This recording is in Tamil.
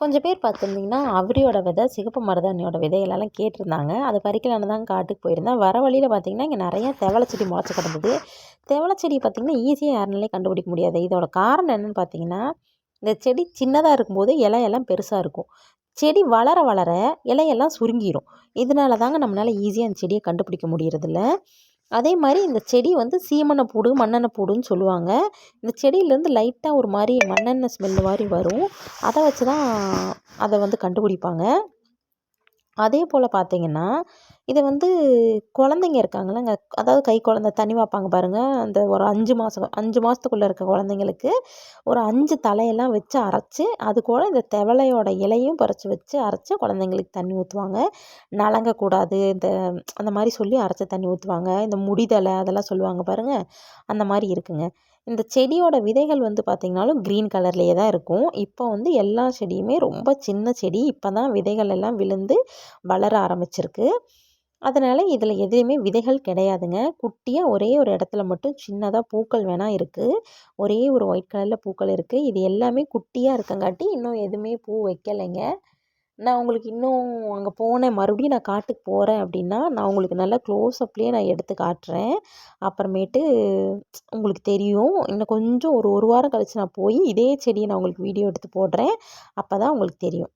கொஞ்சம் பேர் பார்த்துருந்தீங்கன்னா அவரியோட விதை சிகப்பு மருதாணியோட விதைகளெல்லாம் கேட்டிருந்தாங்க. அது பறிக்கலான்னு தான் காட்டுக்கு போயிருந்தேன். வர வழியில் பார்த்திங்கன்னா இங்கே நிறையா தெவளை செடி முளைச்சி கிடந்தது. தெவளை செடி பார்த்திங்கன்னா ஈஸியாக யாருனாலே கண்டுபிடிக்க முடியாது. இதோட காரணம் என்னென்னு பார்த்தீங்கன்னா இந்த செடி சின்னதாக இருக்கும்போது இலையெல்லாம் பெருசாக இருக்கும். செடி வளர வளர இலையெல்லாம் சுருங்கிடும் இதனால தாங்க நம்மளால் ஈஸியாக அந்த செடியை கண்டுபிடிக்க முடியறதில்ல. அதே மாதிரி இந்த செடி வந்து சீமனை பூடு மண்ணெண்ணெய் பூடுன்னு சொல்லுவாங்க. இந்த செடியிலேருந்து லைட்டாக ஒரு மாதிரி மண்ணெண்ணெய் ஸ்மெல்லு மாதிரி வரும். அதை வச்சு தான் அதை வந்து கண்டுபிடிப்பாங்க. அதே போல் பார்த்தீங்கன்னா இதை வந்து குழந்தைங்க இருக்காங்கல்லங்க. அதாவது கை குழந்த தண்ணி வைப்பாங்க பாருங்கள் அந்த ஒரு அஞ்சு மாதம் அஞ்சு மாதத்துக்குள்ளே இருக்க குழந்தைங்களுக்கு ஒரு அஞ்சு தலையெல்லாம் வச்சு அரைச்சி அது கூட இந்த தெவலையோட இலையும் பறித்து வச்சு அரைச்சி குழந்தைங்களுக்கு தண்ணி ஊற்றுவாங்க நலங்கக்கூடாது இந்த அந்த மாதிரி சொல்லி அரைச்சி தண்ணி ஊற்றுவாங்க இந்த முடிதலை அதெல்லாம் சொல்லுவாங்க பாருங்கள் அந்த மாதிரி இருக்குங்க. இந்த செடியோட விதைகள் வந்து பார்த்திங்கனாலும் க்ரீன் கலர்லேயே தான் இருக்கும். இப்போ வந்து எல்லா செடியுமே ரொம்ப சின்ன செடி. இப்போ தான் விதைகள் எல்லாம் விழுந்து வளர ஆரம்பிச்சிருக்கு. அதனால் இதில் எதுலேயுமே விதைகள் கிடையாதுங்க. குட்டியாக ஒரே ஒரு இடத்துல மட்டும் சின்னதாக பூக்கள் வேணால் இருக்குது ஒரே ஒரு ஒயிட் கலரில் பூக்கள் இருக்குது இது எல்லாமே குட்டியாக இருக்கங்காட்டி இன்னும் எதுவுமே பூ வைக்கலைங்க. நான் உங்களுக்கு இன்னும் அங்கே போனேன். மறுபடியும் நான் காட்டுக்கு போகிறேன் அப்படின்னா நான் உங்களுக்கு நல்லா க்ளோஸ் அப்லேயே நான் எடுத்து காட்டுறேன். அப்புறமேட்டு உங்களுக்கு தெரியும். இன்னும் கொஞ்சம் ஒரு ஒரு வாரம் கழித்து நான் போய் இதே செடியை நான் உங்களுக்கு வீடியோ எடுத்து போடுறேன். அப்போ தான் உங்களுக்கு தெரியும்.